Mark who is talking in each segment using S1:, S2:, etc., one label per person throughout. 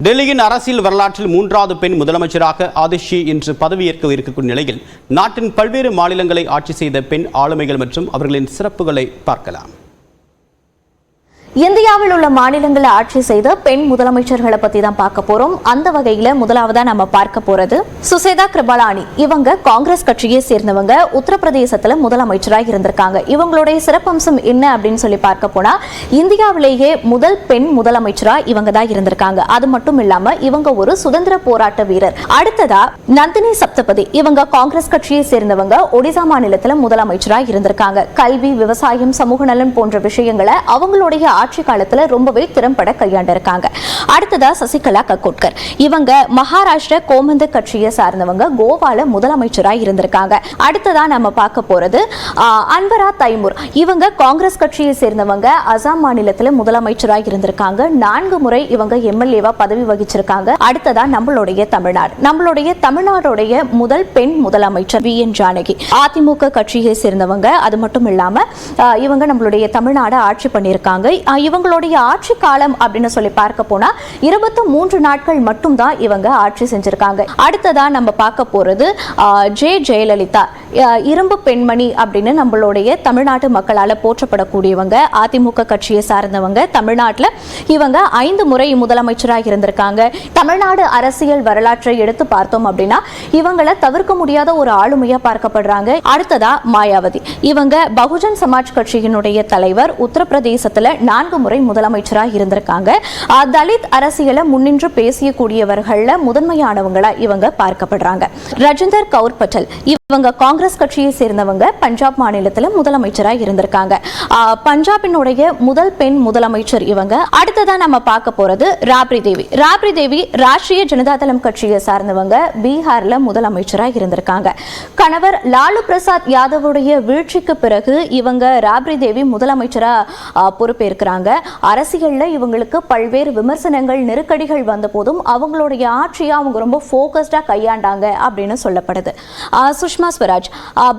S1: டெல்லியின் அரசியல் வரலாற்றில் மூன்றாவது பெண் முதலமைச்சராக ஆதிஷி இன்று பதவியேற்க இருக்கக்கூடிய நிலையில் நாட்டின் பல்வேறு மாநிலங்களை ஆட்சி செய்த பெண் ஆளுமைகள் மற்றும் அவர்களின் சிறப்புகளை பார்க்கலாம்.
S2: இந்தியாவில் உள்ள மாநிலங்களை ஆட்சி செய்த பெண் முதலமைச்சர்களை பத்தி தான் பார்க்க போறோம். அந்த வகையில முதலாவதா நம்ம பார்க்க போறது சுசேதா கிருபாலானி. இவங்க காங்கிரஸ் கட்சியை சேர்ந்தவங்க உத்தரப்பிரதேசத்துல முதலமைச்சராக இருந்திருக்காங்க. இவங்களுடைய சிறப்பம்சம் என்ன அப்படின்னு சொல்லி பார்க்க போனா இந்தியாவிலேயே முதல் பெண் முதலமைச்சரா இவங்க தான் இருந்திருக்காங்க. அது மட்டும் இல்லாம இவங்க ஒரு சுதந்திர போராட்ட வீரர். அடுத்ததா நந்தினி சப்தபதி. இவங்க காங்கிரஸ் கட்சியை சேர்ந்தவங்க ஒடிசா மாநிலத்துல முதலமைச்சரா இருந்திருக்காங்க. கல்வி விவசாயம் சமூக நலன் போன்ற விஷயங்களை அவங்களுடைய ஆட்சி காலத்துல ரொம்பவே திறம்பட கையாண்டிருக்காங்க. அடுத்ததா சசிகலா கக்கோட்கர். இவங்க மகாராஷ்டிர கோமந்த கட்சியை சார்ந்தவங்க கோவால முதலமைச்சரா இருந்திருக்காங்க. அடுத்ததா நம்ம பார்க்க போறது அன்பரா அன்வரா தைமூர். இவங்க காங்கிரஸ் கட்சியை சேர்ந்தவங்க அசாம் மாநிலத்துல முதலமைச்சரா இருந்திருக்காங்க. நான்கு முறை இவங்க எம்எல்ஏவா பதவி வகிச்சிருக்காங்க. அடுத்ததா நம்மளுடைய தமிழ்நாடு. நம்மளுடைய தமிழ்நாடுடைய முதல் பெண் முதலமைச்சர் வி. என். ஜானகி. அதிமுக கட்சியை சேர்ந்தவங்க அது மட்டும் இல்லாம இவங்க நம்மளுடைய தமிழ்நாடு ஆட்சி பண்ணியிருக்காங்க. இவங்களுடைய ஆட்சி காலம் அப்படின்னு சொல்லி பார்க்க போனா இருபத்தி மூன்று நாட்கள் மட்டும்தான் இவங்க ஆட்சி செஞ்சிருக்காங்க. அடுத்ததா நம்ம பார்க்க போறது ஜே ஜெயலலிதா. இரும்பு பெண்மணி அப்படின்னு நம்மளுடைய தமிழ்நாட்டு மக்களால போற்றப்படக்கூடியவங்க அதிமுக கட்சியை சார்ந்தவங்க தமிழ்நாட்டில் இவங்க ஐந்து முறை முதலமைச்சராக இருந்திருக்காங்க. தமிழ்நாடு அரசியல் வரலாற்றை எடுத்து பார்த்தோம் அப்படின்னா இவங்கள தவிர்க்க முடியாத ஒரு ஆளுமையா பார்க்கப்படுறாங்க. அடுத்ததா மாயாவதி. இவங்க பகுஜன் சமாஜ் கட்சியினுடைய தலைவர் உத்தரப்பிரதேசத்துல நான்கு முறை முதலமைச்சராக இருந்திருக்காங்க. தலித் அரசியலை முன்னின்று பேசியக்கூடியவர்கள முதன்மையானவங்களா இவங்க பார்க்கப்படுறாங்க. ரஜிந்தர் கவுர் பட்டேல் இவங்க காங்கிரஸ் கட்சியை சேர்ந்தவங்க பஞ்சாப் மாநிலத்தில் முதலமைச்சராக இருந்திருக்காங்க. பஞ்சாபினுடைய முதல் பெண் முதலமைச்சர் இவங்க. அடுத்ததான் நம்ம பார்க்க போறது ராப்ரி தேவி. ராப்ரி தேவி ராஷ்டிரிய ஜனதாதளம் கட்சியை சார்ந்தவங்க பீகார்ல முதலமைச்சராக இருந்திருக்காங்க. கணவர் லாலு பிரசாத் யாதவுடைய வீழ்ச்சிக்கு பிறகு இவங்க ராப்ரி தேவி முதலமைச்சராக ஆஹ், இருக்கிறாங்க அரசியல்ல இவங்களுக்கு பல்வேறு விமர்சனங்கள் நெருக்கடிகள் வந்த போதும் அவங்களுடைய ஆட்சியை அவங்க ரொம்ப ஃபோக்கஸ்டா கையாண்டாங்க அப்படின்னு சொல்லப்படுது. சுஷ்மா ஸ்வராஜ்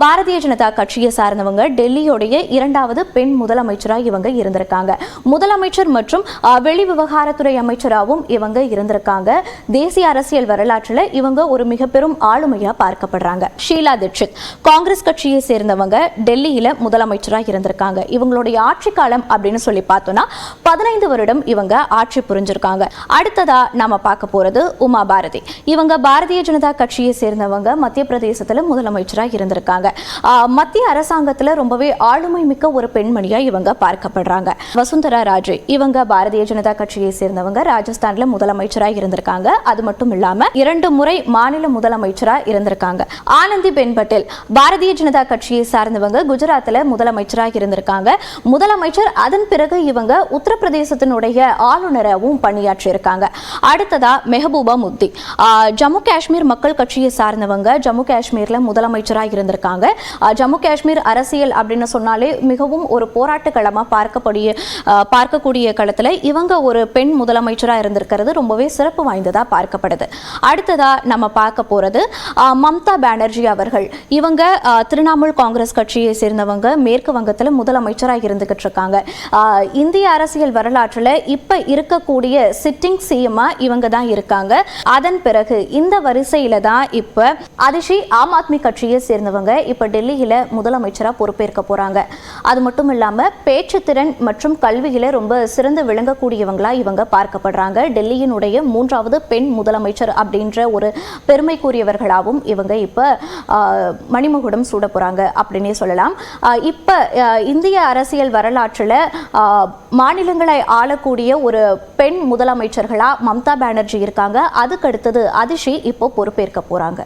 S2: பாரதிய ஜனதா கட்சியை சார்ந்தவங்க டெல்லியோடைய இரண்டாவது பெண் முதலமைச்சராக இவங்க இருந்திருக்காங்க. முதலமைச்சர் மற்றும் வெளி விவகாரத்துறை அமைச்சராகவும் இவங்க இருந்திருக்காங்க. தேசிய அரசியல் வரலாற்றில் இவங்க ஒரு மிக பெரும் ஆளுமையா பார்க்கப்படுறாங்க. ஷீலா தீட்சித் காங்கிரஸ் கட்சியை சேர்ந்தவங்க டெல்லியில முதலமைச்சராக இருந்திருக்காங்க. இவங்களுடைய ஆட்சி காலம் அப்படின்னு சொல்லி பார்த்தோம்னா பதினைந்து வருடம் இவங்க ஆட்சி புரிஞ்சிருக்காங்க. அடுத்ததா நாம பார்க்க போறது உமா பாரதி. இவங்க பாரதிய ஜனதா கட்சியை சேர்ந்தவங்க மத்திய பிரதேசத்துல முதலமைச்சராக இருந்திருக்காங்க. மத்திய அரசாங்கத்துல ரொம்பவே ஆளுமை மிக்க ஒரு பெண்மணியா இவங்க பார்க்கப்படுறாங்க. வசுந்தரா ராஜே இவங்க பாரதிய ஜனதா கட்சியை சேர்ந்தவங்க ராஜஸ்தான்ல முதலமைச்சராக இருந்திருக்காங்க. அது மட்டும் இல்லாம இரண்டு முறை மாநில முதலமைச்சரா இருந்திருக்காங்க. ஆனந்தி பென் பட்டேல் பாரதிய ஜனதா கட்சியை சார்ந்தவங்க குஜராத்ல முதலமைச்சராக இருந்திருக்காங்க. முதலமைச்சர் அதன் பிறகு இவங்க உத்தரப்பிரதேசத்தினுடைய ஆளுநராகவும் பணியாற்றி இருக்காங்க அடுத்ததா மெஹபூபா முத்தி ஜம்மு காஷ்மீர் மக்கள் கட்சியை சார்ந்தவங்க ஜம்மு காஷ்மீரில் முதலமைச்சராக இருந்திருக்காங்க. ஜம்மு காஷ்மீர் அரசியல் அப்படின்னு சொன்னாலே மிகவும் ஒரு போராட்ட களமா பார்க்கக்கூடிய பார்க்கக்கூடிய களத்துல இவங்க ஒரு பெண் முதலமைச்சராக இருந்திருக்கிறது ரொம்பவே சிறப்பு வாய்ந்ததாக பார்க்கப்படுது. அடுத்ததாக நம்ம பார்க்க போகிறது மம்தா பானர்ஜி அவர்கள். இவங்க திரிணாமுல் காங்கிரஸ் கட்சியை சேர்ந்தவங்க மேற்கு வங்கத்தில் முதலமைச்சராக இருந்துகிட்டு இருக்காங்க. இந்திய அரசியல் வரலாற்றில் இப்போ இருக்கக்கூடிய சிட்டிங் சிஎம்மா இவங்க தான் இருக்காங்க. அதன் பிறகு இந்த வரிசையில தான் இப்போ அதிஷி ஆம் ஆத்மி கட்சியை சேர்ந்தவங்க இப்போ டெல்லியில் முதலமைச்சராக பொறுப்பேற்க போகிறாங்க அது மட்டும் இல்லாமல் பேச்சு திறன் மற்றும் கல்வியில் ரொம்ப சிறந்து விளங்கக்கூடியவங்களா இவங்க பார்க்கப்படுறாங்க. டெல்லியினுடைய மூன்றாவது பெண் முதலமைச்சர் அப்படின்ற ஒரு பெருமைக்குரியவர்களாகவும் இவங்க இப்போ மணிமகுடம் சூட போகிறாங்க அப்படின்னே சொல்லலாம். இப்போ இந்திய அரசியல் வரலாற்றில் மாநிலங்களை ஆளக்கூடிய ஒரு பெண் முதலமைச்சர்களா மம்தா பானர்ஜி இருக்காங்க. அதுக்கு அடுத்தது அதிஷி இப்போ பொறுப்பேற்க போறாங்க.